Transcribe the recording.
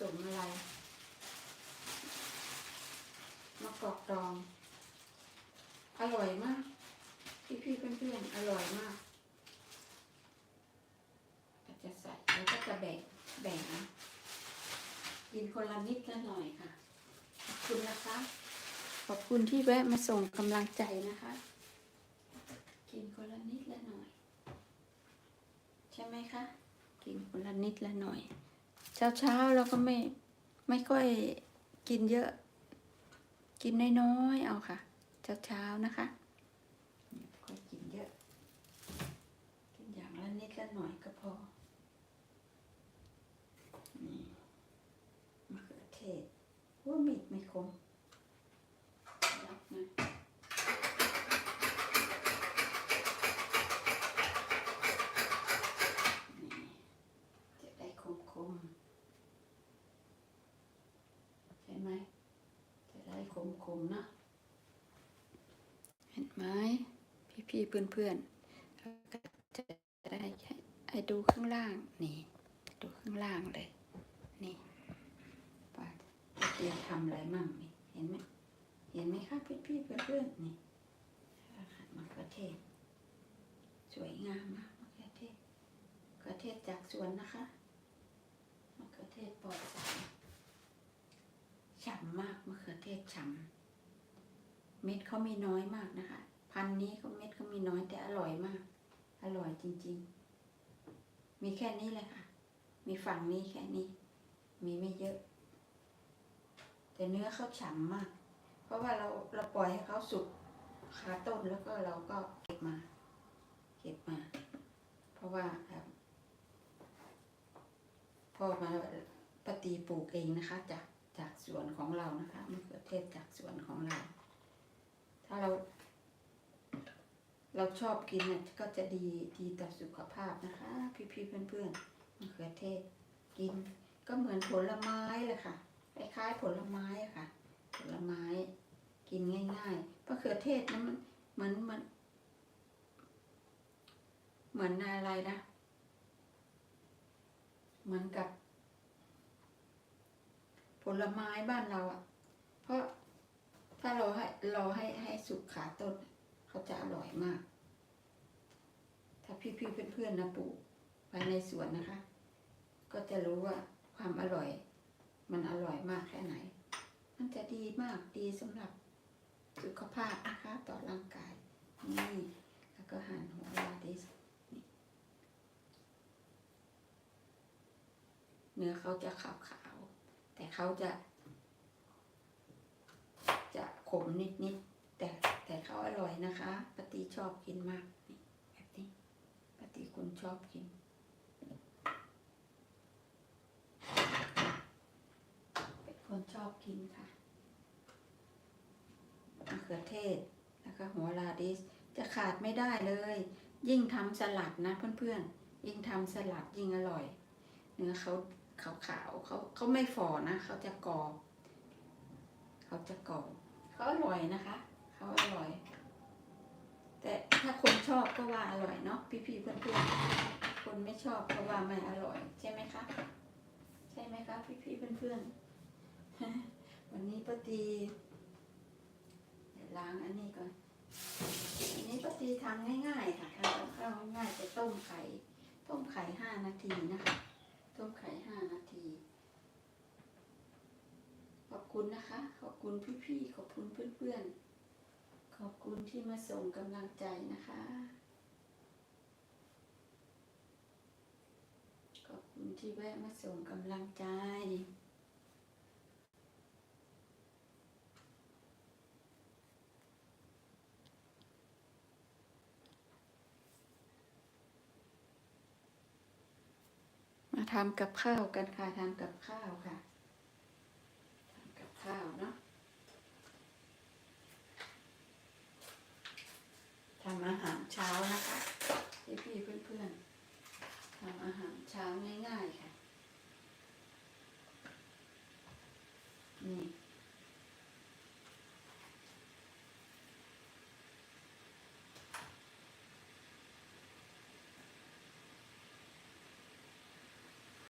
สมอะไรมะกอกดอง อร่อยมาก พี่พี่ๆเพื่อนๆอร่อยมากก็จะใส่แล้วก็จะแบ่งแบ่งนะกินคนละนิดละหน่อยค่ะ ขอบคุณนะคะ ขอบคุณที่แวะมาส่งกำลังใจนะคะ กินคนละนิดละหน่อย ใช่ไหมคะ กินคนละนิดละหน่อย เช้าเช้าเราก็ไม่ไม่ค่อยกินเยอะ กินน้อยๆเอาค่ะ เช้าเช้านะคะไม่ค่อยกินเยอะ กินอย่างละนิดละหน่อยก็พอนี่มะเขือเทศว่ามีดไม่คมรับนะนี่จะได้คมคมๆใช่ไหม จะ คมนะเห็นไหมพี่พี่ๆเพื่อนเพื่อนๆจะได้ให้ดูข้างล่างนี่ดูข้างล่างเลย นี่ปาเรียมทำอะไรมั่งนี่เห็นไหมเห็นไหมคะพี่พี่ๆเพื่อนเพื่อนๆนี่อาหารมะเขือเทศ สวยงามมากมะเขือเทศมะเขือเทศจากสวนนะคะมะเขือเทศปลอดสาร ฉ่ำมากมะเขือเทศฉ่ำเม็ดเขามีน้อยมากนะคะ พันนี้เขาเม็ดเขามีน้อยแต่อร่อยมาก อร่อยจริง ๆ มีแค่นี้เลยค่ะ มีฝั่งนี้แค่นี้ มีไม่เยอะ แต่เนื้อเขาฉ่ำมาก เพราะว่าเราเราปล่อยให้เขาสุกคาต้นแล้วก็เราก็เก็บมา เก็บมา เพราะว่าพ่อมาปฏิปลูกเองนะคะจาก จากสวนของเรานะคะมะเขือเทศจากสวนของเรา ถ้าเรา เราชอบกินเนี่ยก็จะดีดีต่อสุขภาพนะคะ พี่ๆเพื่อนๆมะเขือเทศกินก็เหมือนผลไม้เลยค่ะคล้ายๆผลไม้อะค่ะ ผลไม้กินง่ายๆมะเขือเทศนั้นมันเหมือนมัน เหมือนอะไรนะ เหมือนกับ ผลไม้บ้านเราอะเพราะถ้าเราให้เราให้ให้สุกขาต้นเขาจะอร่อยมาก ถ้าพี่ๆเพื่อนๆนะปลูกไว้ในสวนนะคะ ก็จะรู้ว่าความอร่อย มันอร่อยมากแค่ไหน มันจะดีมากดีสำหรับสุขภาพนะคะต่อร่างกาย นี่ แล้วก็หั่นหัวลาดิสเนื้อเขาจะขาวๆ แต่เขาจะ จะขมนิดๆแต่แต่เขาอร่อยนะคะปฏิชอบกินมากนี่แบบนี้ปฏิคุณชอบกินเป็นคนชอบกินค่ะมะเขือเทศแล้วก็หัวลาดิสจะขาดไม่ได้เลย ยิ่งทำสลัดนะเพื่อนๆ ยิ่งทำสลัดยิ่งอร่อย เนื้อเขา ขาวๆเขาเขาไม่ฝ่อนะเขาจะกรอบเขาจะกรอบเขาอร่อยนะคะเขาอร่อย แต่ถ้าคนชอบก็ว่าอร่อยเนาะพี่ๆเพื่อนๆคนไม่ชอบก็ว่าไม่อร่อย ใช่ไหมคะใช่ไหมคะพี่ๆเพื่อนๆวันนี้ป้าตีล้างอันนี้ก่อนอันนี้ป้าตีทำง่ายๆค่ะทำข้าวง่ายๆจะต้มไข่ต้มไข่ห้านาทีนะคะ ต้มไข่ห้านาที ขอบคุณนะคะ ขอบคุณพี่ๆ ขอบคุณเพื่อนๆ ขอบคุณที่มาส่งกำลังใจนะคะ ขอบคุณที่แวะมาส่งกำลังใจ ทำกับข้าวกันค่ะทำกับข้าวค่ะทำกับข้าวเนาะทำอาหารเช้านะคะพี่พี่ๆเพื่อนๆทำอาหารเช้าง่ายๆค่ะนี่